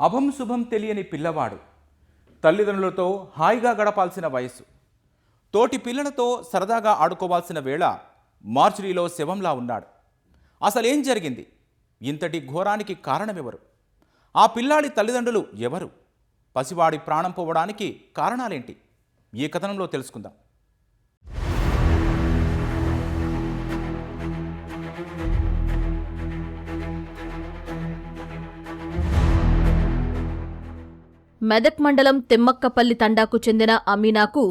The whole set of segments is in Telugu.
అభం శుభం తెలియని పిల్లవాడు. తల్లిదండ్రులతో హాయిగా గడపాల్సిన వయస్సు. తోటి పిల్లలతో సరదాగా ఆడుకోవాల్సిన వేళ మార్చురీలో శవంలా ఉన్నాడు. అసలేం జరిగింది? ఇంతటి ఘోరానికి కారణమెవరు? ఆ పిల్లాడి తల్లిదండ్రులు ఎవరు? పసివాడి ప్రాణం పోవడానికి కారణాలేంటి? ఈ కథనంలో తెలుసుకుందాం. మెదక్ మండలం తిమ్మక్కపల్లి తండాకు చెందిన అమీనాకు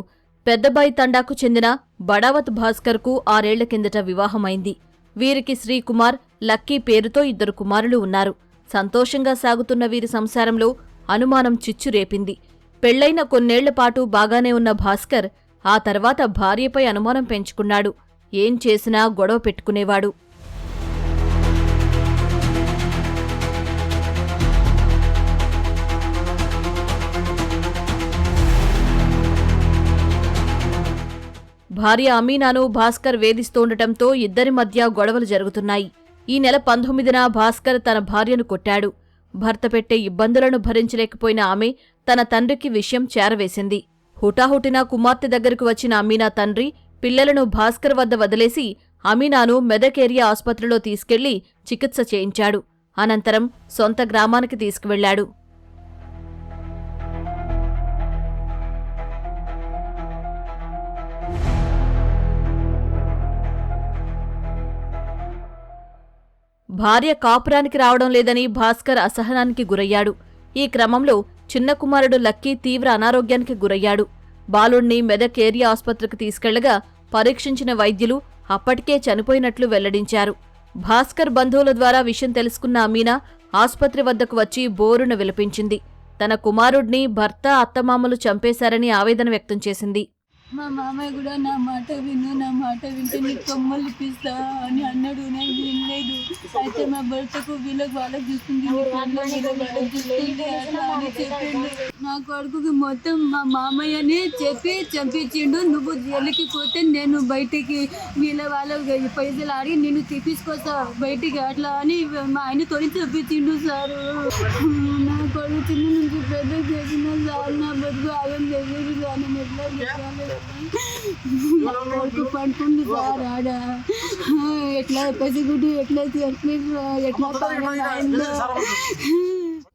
పెద్దబాయి తండాకు చెందిన బడావత్ భాస్కర్కు ఆరేళ్ళ కిందట వివాహమైంది. వీరికి శ్రీకుమార్ లక్కీ పేరుతో ఇద్దరు కుమారులు ఉన్నారు. సంతోషంగా సాగుతున్న వీరి సంసారంలో అనుమానం చిచ్చు రేపింది. పెళ్ళైన కొన్నేళ్ళపాటు బాగానే ఉన్న భాస్కర్ ఆ తర్వాత భార్యపై అనుమానం పెంచుకున్నాడు. ఏం చేసినా గొడవ పెట్టుకునేవాడు. భార్య అమీనాను భాస్కర్ వేధిస్తుండటంతో ఇద్దరి మధ్య గొడవలు జరుగుతున్నాయి. ఈ నెల పంతొమ్మిదిన భాస్కర్ తన భార్యను కొట్టాడు. భర్త పెట్టే ఇబ్బందులను భరించలేకపోయిన ఆమె తన తండ్రికి విషయం చేరవేసింది. హుటాహుటిన కుమార్తె దగ్గరకు వచ్చిన అమీనా తండ్రి పిల్లలను భాస్కర్ వద్ద వదిలేసి అమీనాను మెదక్ ఏరియా ఆసుపత్రిలో తీసుకెళ్ళి చికిత్స చేయించాడు. అనంతరం సొంత గ్రామానికి తీసుకువెళ్ళాడు. భార్య కాపురానికి రావడం లేదని భాస్కర్ అసహనానికి గురయ్యాడు. ఈ క్రమంలో చిన్న కుమారుడు లక్కీ తీవ్ర అనారోగ్యానికి గురయ్యాడు. బాలుణ్ణి మెదక్ ఏరియా ఆసుపత్రికి తీసుకెళ్ళగా పరీక్షించిన వైద్యులు అప్పటికే చనిపోయినట్లు వెల్లడించారు. భాస్కర్ బంధువుల ద్వారా విషయం తెలుసుకున్న అమీనా ఆసుపత్రి వద్దకు వచ్చి బోరున విలపించింది. తన కుమారుడిని భర్త అత్తమామలు చంపేశారని ఆవేదన వ్యక్తం చేసింది. మా మామయ్య కూడా నా మాట విను నా మాట వింటే నీకు కొమ్మలు ఇప్పిస్తా అని అన్నాడు. నేను వినలేదు. అయితే మా భర్తకు వీళ్ళకి వాళ్ళకి చూస్తుంది వాళ్ళకి చూస్తుంది అట్లా అని చెప్పిండు. నా కొడుకుకి మొత్తం మా మామయ్యనే చెప్పి చంపించిండు. నువ్వు జైలుకి పోతే నేను బయటికి వీళ్ళ వాళ్ళ పైసలు ఆడి నేను తెప్పించుకోస్తా బయటికి అట్లా అని మా ఆయన తోని చంపించిండు సారు. నా కొడుకు చిన్న నుంచి పెద్ద చేసిన సార్. నా బతుకు ఆగం చేసేది సార్ నేను ఎట్లా చెప్పాలి కొడుకు పడుకుంది సార్ ఆడ. ఎట్లా పసిగుడ్డు ఎట్లా ఎట్లా ఎట్లా పడిందో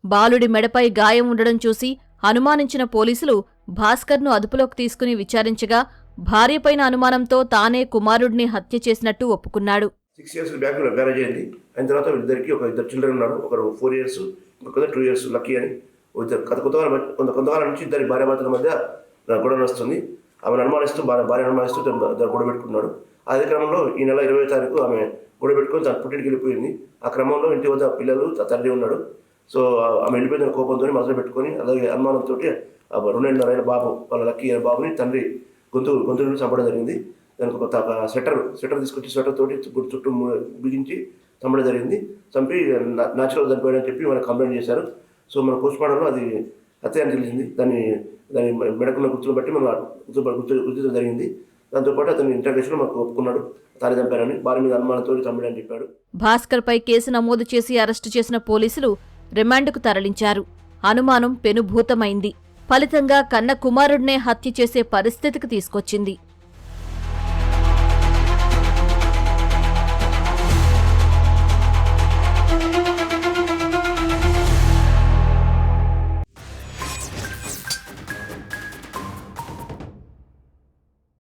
బాలుడి మెడపై గాయం ఉండడం చూసి అనుమానించిన పోలీసులు భాస్కర్ను అదుపులోకి తీసుకుని విచారించగా భార్యపైన అనుమానంతో తానే కుమారుడిని హత్య చేసినట్టు ఒప్పుకున్నాడు. సిక్స్ ఇయర్స్ బ్యాక్ మ్యారేజ్ అయింది. అయిన తర్వాత ఇద్దరికి ఒక ఇద్దరు చిల్డ్రన్ ఉన్నారు. ఒకరు ఫోర్ ఇయర్స్ ఇంకొక టూ ఇయర్స్ లక్కీ అని. కొంతకాలం కొంత కొంతకాలం నుంచి ఇద్దరి భార్యాభర్తల మధ్య గొడవ వస్తుంది ఆమెను అనుమానిస్తూ భార్య భార్య అనుమానిస్తూ దాన్ని గొడవ పెట్టుకున్నాడు అదే క్రమంలో ఈ నెల ఇరవై తారీఖు ఆమె గొడవ పెట్టుకొని తన పుట్టింటికి వెళ్ళిపోయింది. ఆ క్రమంలో ఇంటి వద్ద పిల్లలు తండ్రి ఉన్నాడు. సో ఆమె వెళ్ళిపోయిన కోపంతో మనసులో పెట్టుకొని అలాగే అనుమానంతో రెండేళ్ళ బాబు వాళ్ళ లక్కీ బాబుని తండ్రి గొంతు గొంతు నుండి చంపడం జరిగింది. దానికి ఒక స్వెటర్ స్వెటర్ తీసుకొచ్చి స్వెటర్ తోటి చుట్టూ బిగించి చంపడం జరిగింది. చంపి న్యాచురల్ చనిపోయాడని చెప్పి మనకు కంప్లైంట్ చేశారు. సో మన పోస్ట్ మార్టంలో అది హత్య తెలిసింది. దాన్ని దాని మెడకున్న గుర్తులు బట్టి మనం గుర్తు గుర్తించడం జరిగింది. దాంతోపాటు అతని ఇంటర్వ్యూషన్ మాకు ఒప్పుకున్నాడు. తానే చంపారని భార్య మీద అనుమానంతో చంపాడని చెప్పాడు. భాస్కర్ పై కేసు నమోదు చేసి అరెస్టు చేసిన పోలీసులు రిమాండ్కు తరలించారు. అనుమానం పెనుభూతమైంది. ఫలితంగా కన్న కుమారుడినే హత్య చేసే పరిస్థితికి తీసుకొచ్చింది.